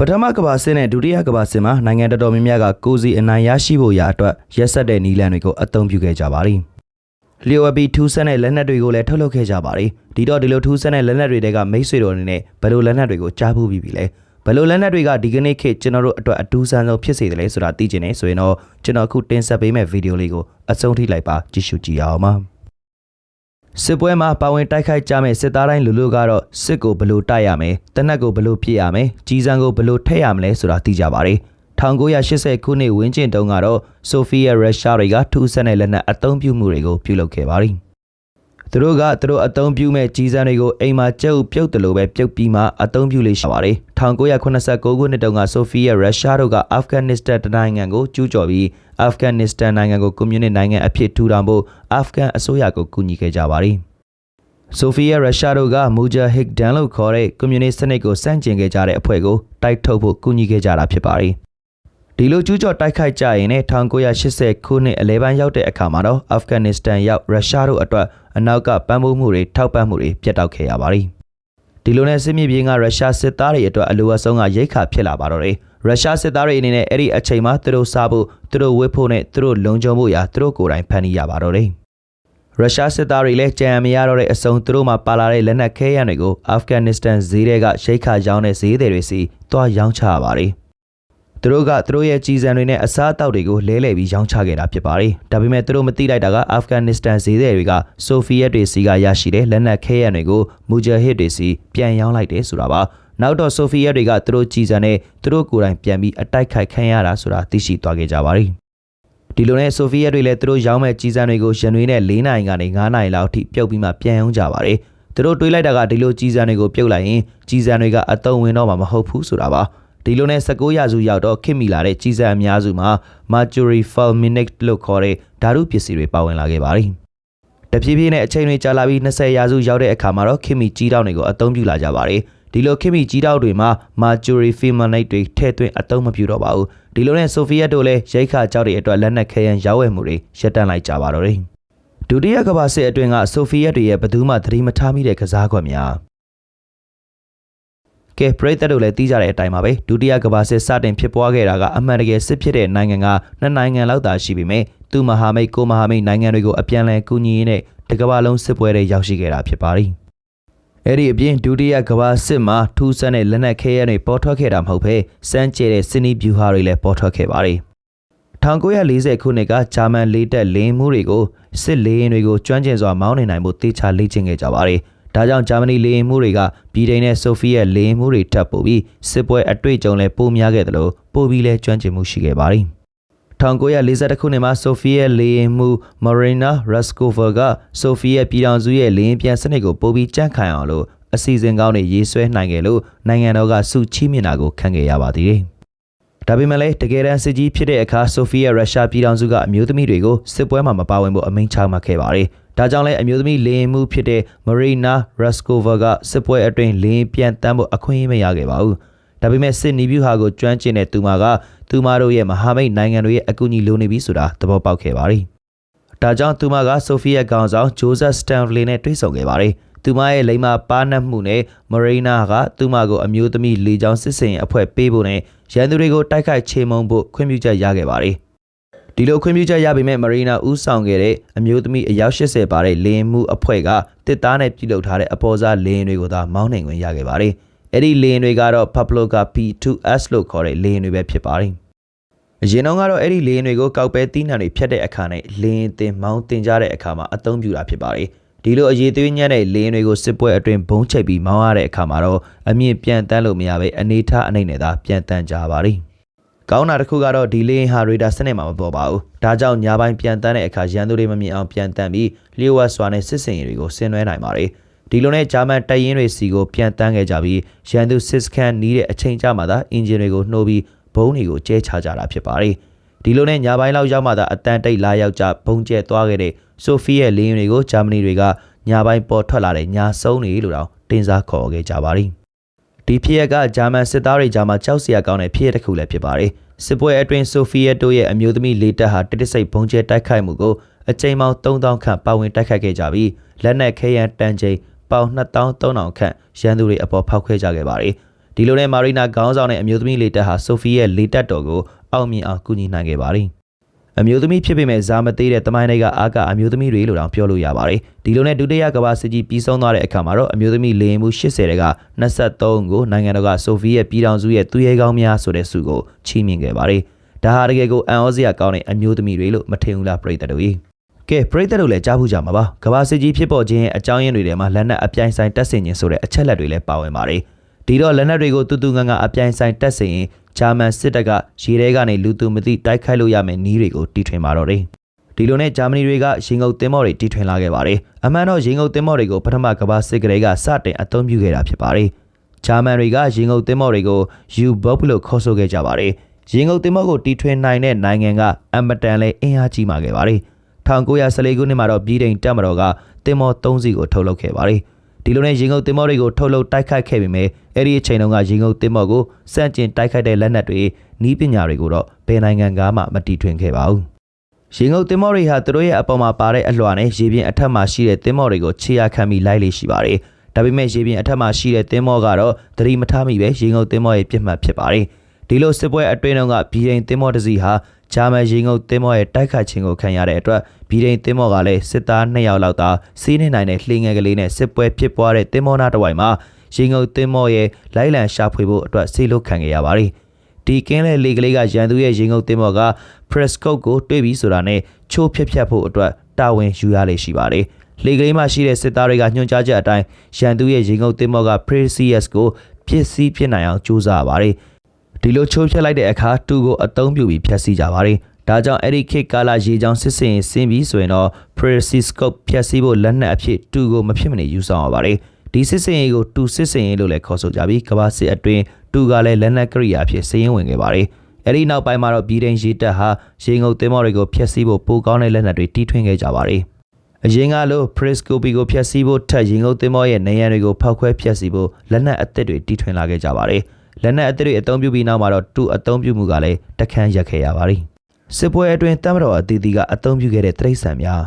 ပထမကမ္ဘာစစ်နဲ့ဒုတိယကမ္ဘာစစ်မှာနိုင်ငံတော်တော်များများကကိုစီအနိုင်ရရှိဖို့ရာအတွက်ရက်ဆက်တဲ့နီလန်တွေကိုအသုံးပြုခဲ့ကြပါသည်လျိုအပီထူးဆန်းတဲ့လက်နက်တွေကိုလည်းထုတ်လုပ်ခဲ့ကြပါသည်ဒီတော့ဒီလိုထူးဆန်းတဲ့လက်နက်တွေတဲကမိတ်ဆွေတော်အနေနဲ့ဘယ်လိုလက်နက်တွေကိုကြားဖို့ပြီးပြီလဲဘယ်လိုလက်နက်တွေကဒီကနေ့ခေတ်ကျွန်တော်တို့အတွက်အထူးဆန်းဆုံးဖြစ်စေတယ်လဲဆိုတာသိချင်နေဆိုရင်တော့ကျွန်တော်အခုတင်ဆက်ပေးမယ့်ဗီဒီယိုလေးကိုအဆုံးထိလိုက်ပါကြည့်ရှုကြည့်ရအောင်ပါ စစ်ပွဲမှာပါဝင်တိုက်ခိုက်ကြမယ့်စစ်သားတိုင်းလူလူကတော့စစ်ကိုဘယ်လိုတိုက်ရမယ်တနက်ကိုဘယ်လိုပြစ်ရမယ်ကြီးစံကိုဘယ်လိုထည့်ရမလဲဆိုတာသိကြပါတယ်1980ခုနှစ်ဝန်းကျင်တုန်းကတော့ဆိုဖီယာရုရှားတွေကထူးဆန်းတဲ့လက်နက်အသုံးပြုမှုတွေကိုပြုလုပ်ခဲ့ပါတယ် သူတို့ကသူတို့အသုံးပြုမဲ့ကြီးစံတွေကိုအိမ်မှာကျုပ်ပြုတ်တယ်လို့ပဲပြုတ်ပြီးမှအသုံးပြုလေးရှိပါတယ်1989ခုနှစ်တုန်းကဆိုဖီယာရုရှားတို့ကအာဖဂန်နစ္စတန်နိုင်ငံကိုကျူးကျော်ပြီးအာဖဂန်နစ္စတန်နိုင်ငံကိုကွန်မြူနစ်နိုင်ငံအဖြစ်ထူထောင်ဖို့အာဖဂန်အစိုးရကိုကူညီခဲ့ကြပါတယ်ဆိုဖီယာရုရှားတို့ကမူဂျာဟစ်ဒန်လို့ခေါ်တဲ့ကွန်မြူနစ်စနစ်ကိုစန့်ကျင်ခဲ့ကြတဲ့အဖွဲ့ကိုတိုက်ထုတ်ဖို့ကူညီခဲ့ကြတာဖြစ်ပါတယ် ဒီလိုကျူးကျော်တိုက်ခိုက်ကြရင်နဲ့1980ခုနှစ်အလဲပိုင်းရောက်တဲ့အခါမှာတော့အာဖဂန်နစ္စတန်ရောက်ရုရှားတို့အတွက်အနောက်ကပံ့ပိုးမှုတွေထောက်ပံ့မှုတွေပြတ်တောက်ခဲ့ရပါတယ်။ဒီလိုနဲ့စစ်မြေပြင်ကရုရှားစစ်သားတွေအတွက်အလိုအဆုံးကရိတ်ခါဖြစ်လာပါတော့တယ်။ရုရှားစစ်သားတွေအနေနဲ့အဲ့ဒီအချိန်မှာသူတို့စားဖို့သူတို့ဝတ်ဖို့နဲ့သူတို့လုံခြုံဖို့ရာသူတို့ကိုယ်တိုင်ဖန်တီးရပါတော့တယ်။ရုရှားစစ်သားတွေလည်းကြံမရတော့တဲ့အစုံသူတို့မှပါလာတဲ့လက်နက်ခဲယမ်းတွေကိုအာဖဂန်နစ္စတန်ဈေးတွေကရိတ်ခါရောင်းတဲ့ဈေးတွေစီတွားရောင်းချရပါတယ်။ သူတို့ကသူတို့ရဲ့ကြီးစံတွေနဲ့အစားအသောက်တွေကိုလဲလှယ်ပြီးရောင်းချခဲ့တာဖြစ်ပါတယ်။ဒါပေမဲ့သူတို့မသိလိုက်တာကအာဖဂန်နစ္စတန်ဈေးတွေကဆိုဖီယက်တွေစီကရရှိတဲ့လက်နက်ခဲယမ်းတွေကိုမူဂျာဟစ်တွေစီပြန်ရောင်းလိုက်တယ်ဆိုတာပါ။နောက်တော့ဆိုဖီယက်တွေကသူတို့ကြီးစံနဲ့သူတို့ကိုယ်တိုင်ပြန်ပြီးအတိုက်ခိုက်ခံရတာဆိုတာသိရှိသွားခဲ့ကြပါတယ်။ဒီလိုနဲ့ဆိုဖီယက်တွေလည်းသူတို့ရောင်းမဲ့ကြီးစံတွေကိုရန်တွေနဲ့၄နိုင်ကနေ9နိုင်လောက်ထိပြုတ်ပြီးမှပြန်ရောင်းကြပါတယ်။သူတို့တွေးလိုက်တာကဒီလိုကြီးစံတွေကိုပြုတ်လိုက်ရင်ကြီးစံတွေကအတုံးဝင်တော့မှာမဟုတ်ဘူးဆိုတာပါ။ ဒီလိုနဲ့19ရာစုရောက်တော့ခင်မီလာတဲ့ကြီးစံအများစုမှာ mercury fulminate လို့ခေါ်တဲ့ဓာတုပစ္စည်းတွေပါဝင်လာခဲ့ပါတယ်။တဖြည်းဖြည်းနဲ့အချိန်တွေကြာလာပြီး20ရာစုရောက်တဲ့အခါမှာတော့ခင်မီကြီးတောက်တွေကိုအသုံးပြုလာကြပါတယ်။ဒီလိုခင်မီကြီးတောက်တွေမှာ mercury fulminate တွေထည့်သွင်းအသုံးမပြုတော့ပါဘူး။ဒီလိုနဲ့ဆိုဖီယက်တို့လည်းရိတ်ခါကြောက်တွေအတွက်လက်နက်ခဲယမ်းရောင်းဝယ်မှုတွေရပ်တန့်လိုက်ကြပါတော့တယ်။ဒုတိယကမ္ဘာစစ်အတွင်းကဆိုဖီယက်တွေရဲ့ဘယ်သူမှသတိမထားမိတဲ့ကစားကွက်များ ကဲပရိသတ်တို့လည်းသိကြတဲ့အတိုင်းပါပဲဒုတိယကမ္ဘာစစ်စတင်ဖြစ်ပွားခဲ့တာကအမှန်တကယ်စစ်ဖြစ်တဲ့နိုင်ငံကနှစ်နိုင်ငံလောက်သာရှိပေမဲ့သူမဟာမိတ်ကိုမဟာမိတ်နိုင်ငံတွေကိုအပြန်အလှန်ကူညီရင်းနဲ့တကမ္ဘာလုံးစစ်ပွဲတွေရောက်ရှိခဲ့တာဖြစ်ပါတယ်အဲ့ဒီအပြင်ဒုတိယကမ္ဘာစစ်မှာထူးဆန်းတဲ့လက်နက်ခဲယမ်းတွေပေါ်ထွက်ခဲ့တာမဟုတ်ဘဲစမ်းကျဲတဲ့စစ်နီးဗျူဟာတွေလည်းပေါ်ထွက်ခဲ့ပါတယ်1940ခုနှစ်ကဂျာမန်လေးတပ်လင်းမှုတွေကိုစစ်လေယာဉ်တွေကိုကျွမ်းကျင်စွာမောင်းနေနိုင်မှုတေချာလေ့ကျင့်ခဲ့ကြပါတယ်။ ဒါကြောင့်ဂျာမနီလေယာဉ်မှုတွေကပြည်ထိုင်နဲ့ဆိုဖီယက်လေယာဉ်မှုတွေထပ်ပို့ပြီးစစ်ပွဲအတွေ့အကြုံလည်းပိုများခဲ့တယ်လို့ပိုပြီးလဲကျွမ်းကျင်မှုရှိခဲ့ပါတယ်1942ခုနှစ်မှာဆိုဖီယက်လေယာဉ်မှုမရီနာရက်စကိုဗာကဆိုဖီယက်ပြည်ထောင်စုရဲ့လေယာဉ်ပြန်စနစ်ကိုပိုပြီးကြန့်ခိုင်အောင်လို့အစီအစဉ်ကောင်းတွေရေးဆွဲနိုင်ခဲ့လို့နိုင်ငံတော်ကစုချီးမြှင့်တာကိုခံခဲ့ရပါသေးတယ်။ ဒါပေမဲ့လည်းတကယ်တမ်းစစ်ကြီးဖြစ်တဲ့အခါဆိုဖီယက်ရုရှားပြည်ထောင်စုကအမျိုးသမီးတွေကိုစစ်ပွဲမှာမပါဝင်ဖို့အမိန့်ချမှတ်ခဲ့ပါတယ်။ဒါကြောင့်လည်းအမျိုးသမီးလေရင်မှုဖြစ်တဲ့မရီနာရက်စကိုဗာကစစ်ပွဲအတွင်းလေရင်ပြန်တမ်းဖို့အခွင့်အရေးမရခဲ့ပါဘူး။ဒါပေမဲ့စစ်နီးဗျူဟာကိုကျွမ်းကျင်တဲ့သူမကသူမတို့ရဲ့မဟာမိတ်နိုင်ငံတွေရဲ့အကူအညီလိုနေပြီဆိုတာသဘောပေါက်ခဲ့ပါတယ်။ဒါကြောင့်သူမကဆိုဖီယာကောင်ဆောင်ဂျိုဇက်စတန်ဖလီနဲ့တွေ့ဆုံခဲ့ပါတယ်။ သူမရဲ့လိမ္မာပါနှက်မှုနဲ့မရီနာကသူမကိုအမျိုးသမီးလေကြောင်းစစ်စင်အဖွဲ့ပေးဖို့နဲ့ရန်သူတွေကိုတိုက်ခိုက်ချေမှုန်းဖို့ခွင့်ပြုချက်ရခဲ့ပါတယ်ဒီလိုခွင့်ပြုချက်ရပေမဲ့မရီနာဦးဆောင်ခဲ့တဲ့အမျိုးသမီးအယောက်80ပါတဲ့လေရင်မှုအဖွဲ့ကတစ်သားနဲ့ပြုလုပ်ထားတဲ့အပေါ်စားလေရင်တွေကိုသာမောင်းနှင်ခွင့်ရခဲ့ပါတယ်။အဲ့ဒီလေရင်တွေကတော့ Pavlovka P2S လို့ခေါ်တဲ့လေရင်တွေပဲဖြစ်ပါတယ်။အရင်တော့ကတော့အဲ့ဒီလေရင်တွေကိုကောက်ပဲတီးနှံတွေဖြတ်တဲ့အခါနဲ့လေရင်တင်မောင်းတင်ကြတဲ့အခါမှာအသုံးပြုတာဖြစ်ပါတယ်။ ဒီလိုအရေးသွေးညံ့တဲ့လေရင်တွေကိုစစ်ပွဲအတွင်းဘုံချိတ်ပြီးမောင်းရတဲ့အခါမှာတော့အမြင့်ပြန်တန်းလို့မရဘဲအနေထားအနေနဲ့သာပြန်တန်းကြပါပါတယ်။ကောင်းတာတစ်ခုကတော့ဒီလေးဟာရေဒါစနစ်မှာမပေါ်ပါဘူး။ဒါကြောင့်ညာပိုင်းပြန်တန်းတဲ့အခါရန်သူတွေမမြင်အောင်ပြန်တန်းပြီးလျှို့ဝှက်စွာနဲ့စစ်စင်ရေးတွေကိုဆင်နွှဲနိုင်ပါတယ်။ဒီလိုနဲ့ဂျာမန်တပ်ရင်းတွေစီကိုပြန်တန်းခဲ့ကြပြီးရန်သူစစ်စခန်းနီးတဲ့အချိန်ကြာမှသာအင်ဂျင်တွေကိုနှိုးပြီးဘုံတွေကိုကျဲချကြတာဖြစ်ပါတယ်။ဒီလိုနဲ့ညာပိုင်းလောက်ရောက်မှသာအတန်တိတ်လာရောက်ကြဘုံကျဲသွားခဲ့တဲ့ ဆိုဖီရဲ့လေယာဉ်တွေကိုဂျာမနီတွေကညာပိုင်းပေါ်ထွက်လာတဲ့ညာဆုံးတွေလို့တော့တင်စားခေါ်ခဲ့ကြပါတယ်။ဒီဖြစ်ရက်ကဂျာမန်စစ်သားတွေကြားမှာကြောက်စရာကောင်းတဲ့ဖြစ်ရတစ်ခုလည်းဖြစ်ပါတယ်စစ်ပွဲအတွင်းဆိုဖီယက်တို့ရဲ့အမျိုးသမီးလေတပ်ဟာတစ်တဆိတ်ဘုံကျဲတိုက်ခိုက်မှုကိုအကြိမ်ပေါင်း3000ခန့်ပါဝင်တိုက်ခိုက်ခဲ့ကြပြီးလက်နက်ခဲယမ်းတန်ချိန်ပေါင်2300ခန့်ရန်သူတွေအပေါ်ဖောက်ခွဲကြခဲ့ပါတယ်ဒဒီလိုနဲ့မာရီနာခေါင်းဆောင်တဲ့အမျိုးသမီးလေတပ်ဟာဆိုဖီရဲ့လေတပ်တော်ကိုအောင်မြင်အောင်ကူညီနိုင်ခဲ့ပါတယ် အမျိုးသမီးဖြစ်ပေမဲ့ဇာမသေးတဲ့တမိုင်းတွေကအာကအမျိုးသမီးတွေလို့တောင်ပြောလို့ရပါတယ်ဒီလိုနဲ့ဒုတိယကမ္ဘာစစ်ကြီးပြီးဆုံးသွားတဲ့အခါမှာတော့အမျိုးသမီးလေရင်မှု80တဲ့က23ကိုနိုင်ငံတော်ကဆိုဖီရဲ့ပြည်ထောင်စုရဲ့သူရဲကောင်းများဆိုတဲ့ဆုကိုချီးမြှင့်ခဲ့ပါတယ်ဒါဟာတကယ်ကိုအံ့ဩစရာကောင်းတဲ့အမျိုးသမီးတွေလို့မထင်ဘူးလားပြည်သက်တို့ကြီးကဲပြည်သက်တို့လည်းကြားဖို့ကြမှာပါကမ္ဘာစစ်ကြီးဖြစ်ပေါ်ခြင်းရဲ့အကြောင်းရင်းတွေထဲမှာလက်နက်အပြိုင်ဆိုင်တက်ဆင်ခြင်းဆိုတဲ့အချက်လက်တွေလည်းပါဝင်ပါတယ်ဒီတော့လက်နက်တွေကိုတူတူငန်းငန်းအပြိုင်ဆိုင်တက်ဆင်ရင် ဂျာမန်စစ်တပ်ကရေထဲကနေလူသူမသိတိုက်ခိုက်လို့ရမယ့်နည်းတွေကိုတီထွင်ပါတော့တယ်ဒီလိုနဲ့ဂျာမနီတွေကရေငုပ်သင်းမော်တွေတီထွင်လာခဲ့ပါတယ်။အမှန်တော့ရေငုပ်သင်းမော်တွေကိုပထမကမ္ဘာစစ်ကလေးကစတင်အသုံးပြုခဲ့တာဖြစ်ပါတယ်။ဂျာမန်တွေကရေငုပ်သင်းမော်တွေကို U-boat လို့ခေါ်ဆိုခဲ့ကြပါတယ်။ရေငုပ်သင်းမော်ကိုတီထွင်နိုင်တဲ့နိုင်ငံကအမတန်လဲအင်အားကြီးမာခဲ့ပါတယ်။1914ခုနှစ်မှာတော့ပြည်တိန်တပ်မတော်ကသင်းမော်၃စီးကိုထုတ်လုပ်ခဲ့ပါတယ်။ ဒီလိုနဲ့ရင်ငုပ်တင်မော်တွေကိုထုတ်လုပ်တိုက်ခိုက်ခဲ့ပေမဲ့အဲ့ဒီအချိန်တုန်းကရင်ငုပ်တင်မော်ကိုစန့်ကျင်တိုက်ခိုက်တဲ့လက်နက်တွေနီးပညာတွေကိုတော့ဘယ်နိုင်ငံကမှမတီထွင်ခဲ့ပါဘူးရင်ငုပ်တင်မော်တွေဟာသူတို့ရဲ့အပေါ်မှာပါတဲ့အလွှာနဲ့ရေပြင်အထက်မှာရှိတဲ့တင်မော်တွေကိုခြေရခံပြီးလိုက်လေရှိပါတယ်ဒါပေမဲ့ရေပြင်အထက်မှာရှိတဲ့တင်မော်ကတော့သတိမထားမိပဲရင်ငုပ်တင်မော်ရဲ့ပြစ်မှတ်ဖြစ်ပါတယ်ဒီလိုစစ်ပွဲအတွင်းတုန်းကပြည်ရင်တင်မော်တစ်စီးဟာ ဂျာမန်ရင်ငုပ်တင်မော်ရဲ့တိုက်ခိုက်ခြင်းကိုခံရတဲ့အတွက်ပြည်ရင်တင်မော်ကလည်းစစ်သား2ယောက်လောက်သာစီးနေနိုင်တဲ့လှေငယ်ကလေးနဲ့စစ်ပွဲဖြစ်ပွားတဲ့တင်မော်နာတစ်ဝိုင်မှာရင်ငုပ်တင်မော်ရဲ့လိုက်လံရှာဖွေဖို့အတွက်ဆေးလုခံခဲ့ရပါတယ်ဒီကင်းလေလေကလေးကရန်သူရဲ့ရင်ငုပ်တင်မော်က Prescott ကိုတွေ့ပြီးဆိုတာနဲ့ချိုးဖြက်ဖြက်ဖို့အတွက်တာဝန်ယူရလေရှိပါတယ်လေကလေးမှာရှိတဲ့စစ်သားတွေကညွှန်ကြားချက်အတိုင်းရန်သူရဲ့ရင်ငုပ်တင်မော်က Precious ကိုဖြစ်စည်းဖြစ်နိုင်အောင်ကြိုးစားရပါတယ် ဒီလိုချိုးဖြက်လိုက်တဲ့အခါတူကိုအသုံးပြုပြီးဖျက်ဆီးကြပါတယ်ဒါကြောင့်အဲ့ဒီခေတ်ကာလရေချောင်းစစ်စင်ဆင်းပြီးဆိုရင်တော့ Preciscope ဖျက်ဆီးဖို့လက်နက်အဖြစ်တူကိုမဖြစ်မနေယူဆောင်ရပါတယ်ဒီစစ်စင်ရေးကိုတူစစ်စင်ရေးလို့လည်းခေါ်ဆိုကြပြီးကမ္ဘာစစ်အတွင်းတူကလည်းလက်နက်ကရိယာအဖြစ်စည်ရင်ဝင်ခဲ့ပါတယ်အဲ့ဒီနောက်ပိုင်းမှာတော့ပြည်တိုင်းရေတပ်ဟာရေငုပ်သင်းမော်တွေကိုဖျက်ဆီးဖို့ပိုကောင်းတဲ့လက်နက်တွေတီးထွင်ခဲ့ကြပါတယ်အရင်ကလို Prescopy ကိုဖျက်ဆီးဖို့ထက်ရင်ငုပ်သင်းမော်ရဲ့နေရန်တွေကိုဖောက်ခွဲဖျက်ဆီးဖို့လက်နက်အသစ်တွေတီးထွင်လာခဲ့ကြပါတယ် လက်နက်အသစ်တွေအသုံးပြုပြီးနောက်မှာတော့တူအသုံးပြုမှုကလည်းတခန်းရက်ခဲ့ရပါတယ်စစ်ပွဲအတွင်းတမတော်အသီးသီးကအသုံးပြုခဲ့တဲ့တိရစ္ဆာန်များ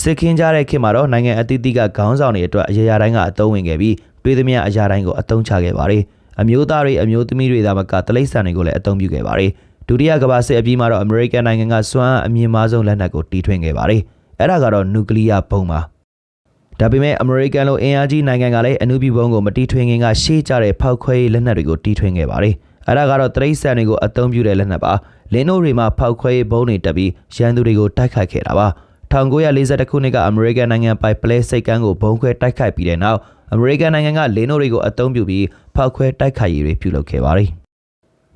စစ်ခင်းကြတဲ့ခေတ်မှာတော့နိုင်ငံအသီးသီးကခေါင်းဆောင်တွေအတွက်အရာရာတိုင်းကအသုံးဝင်ခဲ့ပြီးတွေးသမျှအရာတိုင်းကိုအသုံးချခဲ့ပါတယ်အမျိုးသားတွေအမျိုးသမီးတွေသာမကတိရစ္ဆာန်တွေကိုလည်းအသုံးပြုခဲ့ပါတယ်ဒုတိယကမ္ဘာစစ်အပြီးမှာတော့အမေရိကန်နိုင်ငံကစွမ်းအားအမြင့်မားဆုံးလက်နက်ကိုတီထွင်ခဲ့ပါတယ်အဲ့ဒါကတော့နျူကလ িয়ার ဘုံပါ ဒါပေမဲ့အမေရိကန်လိုအင်အားကြီးနိုင်ငံကလည်းအနုပြဘုံကိုမတီထွင်ခင်ကရှေ့ကျတဲ့ဖောက်ခွဲရေးလက်နက်တွေကိုတီထွင်ခဲ့ပါတယ်အဲ့ဒါကတော့တရိတ်ဆန်တွေကိုအသုံးပြုတဲ့လက်နက်ပါလင်းတို့တွေမှာဖောက်ခွဲရေးဘုံတွေတက်ပြီးရန်သူတွေကိုတိုက်ခိုက်ခဲ့တာပါ1942ခုနှစ်ကအမေရိကန်နိုင်ငံပိုင်ပလဲစိတ်ကမ်းကိုဘုံခွဲတိုက်ခိုက်ပြီးတဲ့နောက်အမေရိကန်နိုင်ငံကလင်းတို့တွေကိုအသုံးပြုပြီးဖောက်ခွဲတိုက်ခိုက်ရေးတွေပြုလုပ်ခဲ့ပါတယ်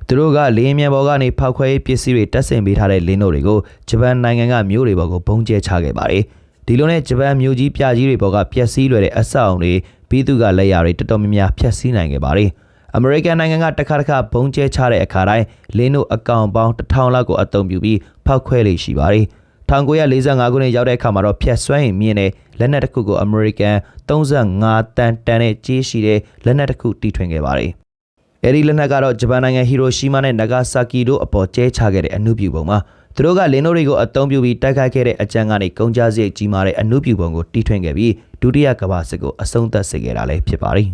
သူတို့ကလင်းမြန်ဘော်ကနေဖောက်ခွဲရေးပစ္စည်းတွေတပ်ဆင်ပေးထားတဲ့လင်းတို့တွေကိုဂျပန်နိုင်ငံကမြို့တွေဘော်ကိုဘုံကျဲချခဲ့ပါတယ် ဒီလိုနဲ့ဂျပန်မြို့ကြီးပြကြီးတွေဘော်ကပျက်စီးလွယ်တဲ့အဆောက်အုံတွေပြီးသူကလက်ရာတွေတော်တော်များများဖျက်ဆီးနိုင်ခဲ့ပါတယ်အမေရိကန်နိုင်ငံကတစ်ခါတစ်ခါဘုံကျဲချတဲ့အခါတိုင်းလင်းတို့အကောင်ပေါင်း1000လောက်ကိုအသုံးပြုပြီးဖောက်ခွဲလေရှိပါတယ်1945ခုနှစ်ရောက်တဲ့အခါမှာတော့ဖျက်ဆွဲရင်မြင့်တဲ့လက်နက်တစ်ခုကိုအမေရိကန်35တန်တန်နဲ့ကြီးရှိတဲ့လက်နက်တစ်ခုတီထွင်ခဲ့ပါတယ်။အဲဒီလက်နက်ကတော့ဂျပန်နိုင်ငံဟီရိုရှီးမားနဲ့နာဂါဆာကီတို့အပေါ်ကျဲချခဲ့တဲ့အနုပြုပုံမှာ သူတို့ကလင်းတို့တွေကိုအသုံးပြုပြီးတိုက်ခိုက်ခဲ့တဲ့အကြမ်းကနေကုန်ကြစရိတ်ကြီးမားတဲ့အနုပြုပုံကိုတီထွင်ခဲ့ပြီးဒုတိယကမ္ဘာစစ်ကိုအဆုံးသတ်စေခဲ့တာလည်းဖြစ်ပါတယ်။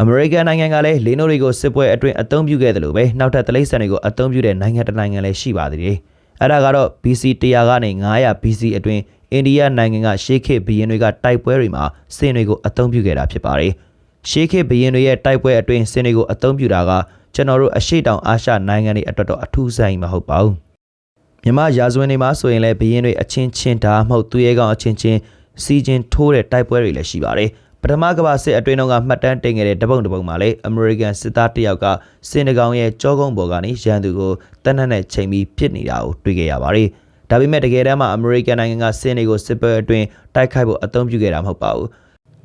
အမေရိကန်နိုင်ငံကလည်းလင်းတို့တွေကိုစစ်ပွဲအတွင်းအသုံးပြုခဲ့တယ်လို့ပဲနောက်ထပ်တလိမ့်ဆန်တွေကိုအသုံးပြုတဲ့နိုင်ငံတစ်နိုင်ငံလည်းရှိပါသေးတယ်။အဲ့ဒါကတော့ BC 100ကနေ900 BC အတွင်းအိန္ဒိယနိုင်ငံကရှေးခေတ်ဘုရင်တွေကတိုက်ပွဲတွေမှာစင်တွေကိုအသုံးပြုခဲ့တာဖြစ်ပါတယ်။ရှေးခေတ်ဘုရင်တွေရဲ့တိုက်ပွဲအတွင်းစင်တွေကိုအသုံးပြုတာက ကျွန်တော်တို့အရှိတောင်အာရှနိုင်ငံတွေအတွက်တော့အထူးဆိုင်မဟုတ်ပါဘူး။မြမရာဇဝင်တွေမှာဆိုရင်လည်းဘုရင်တွေအချင်းချင်းဒါမှမဟုတ်သူရဲကောင်အချင်းချင်းစီချင်းထိုးတဲ့တိုက်ပွဲတွေလည်းရှိပါတယ်။ပထမကမ္ဘာစစ်အတွင်းကမှတ်တမ်းတင်ခဲ့တဲ့တပုံတပုံမှာလေအမေရိကန်စစ်သားတစ်ယောက်ကစင်တကောင်ရဲ့ကြောကုန်းပေါ်ကနေရန်သူကိုတနက်နဲ့ချိန်ပြီးပစ်နေတာကိုတွေ့ခဲ့ရပါတယ်။ဒါပေမဲ့တကယ်တမ်းမှာအမေရိကန်နိုင်ငံကစင်တွေကိုစစ်ပွဲအတွင်းတိုက်ခိုက်ဖို့အသုံးပြုခဲ့တာမဟုတ်ပါဘူး။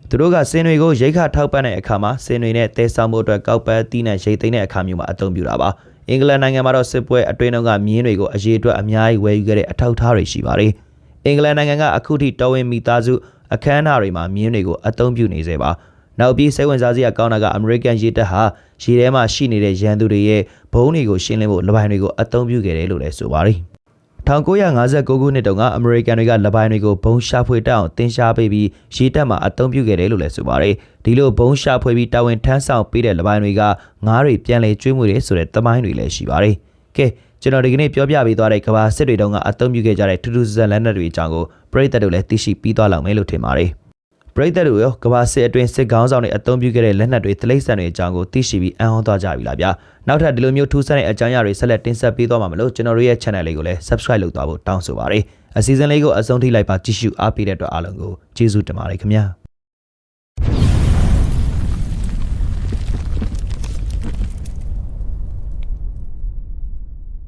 သူတို့ကစင်တွေကိုရိတ်ခါထောက်ပံ့တဲ့အခါမှာစင်တွေနဲ့တဲဆောင်မှုအတွက်ကောက်ပန်းတီးနဲ့ရိတ်သိမ်းတဲ့အခါမျိုးမှာအသုံးပြုတာပါ။အင်္ဂလန်နိုင်ငံမှာတော့စစ်ပွဲအတွင်းကမြင်းတွေကိုအရေးအတွက်အများကြီးဝယ်ယူခဲ့တဲ့အထောက်အထားတွေရှိပါတယ်။အင်္ဂလန်နိုင်ငံကအခုထိတော်ဝင်မိသားစုအခမ်းအနားတွေမှာမြင်းတွေကိုအသုံးပြုနေစေပါနောက်ပြီးစိတ်ဝင်စားစရာကောင်းတာကအမေရိကန်ရေတပ်ဟာရေထဲမှာရှိနေတဲ့ရန်သူတွေရဲ့ဘုံတွေကိုရှင်းလင်းဖို့လပိုင်းတွေကိုအသုံးပြုခဲ့တယ်လို့လည်းဆိုပါတယ် 1959ခုနှစ်တုန်းကအမေရိကန်တွေကလပိုင်းတွေကိုဘုံရှာဖွေတက်အောင်တင်ရှားပေးပြီးရေတပ်မှာအသုံးပြုခဲ့တယ်လို့လည်းဆိုပါတယ်ဒီလိုဘုံရှာဖွေပြီးတာဝန်ထမ်းဆောင်ပေးတဲ့လပိုင်းတွေကငားတွေပြန်လည်ကျွေးမွေတယ်ဆိုတဲ့သမိုင်းတွေလည်းရှိပါတယ်ကဲကျွန်တော်ဒီကနေ့ပြောပြပေးသွားတဲ့ကဘာစစ်တွေတုန်းကအသုံးပြုခဲ့ကြတဲ့ထူးထူးဆန်းဆန်းလက်နက်တွေအကြောင်းကိုပရိသတ်တို့လည်းသိရှိပြီးသွားလောက်မယ်လို့ထင်ပါတယ် ပရိသတ်တို့ရောကဘာစစ်အတွင်းစစ်ကောင်းဆောင်တွေအသုံးပြုခဲ့တဲ့လက်နက်တွေသလိပ်ဆန်တွေအကြောင်းကိုသိရှိပြီးအံ့ဩသွားကြပြီလားဗျာနောက်ထပ်ဒီလိုမျိုးထူးဆန်းတဲ့အကြောင်းအရာတွေဆက်လက်တင်ဆက်ပေးသွားမှာမလို့ကျွန်တော်တို့ရဲ့ channel လေးကိုလည်း subscribe လုပ်သွားဖို့တောင်းဆိုပါရစေအစီအစဉ်လေးကိုအဆုံးထိလိုက်ပါကြည့်ရှုအားပေးတဲ့အတွက်အားလုံးကိုကျေးဇူးတင်ပါတယ်ခင်ဗျာ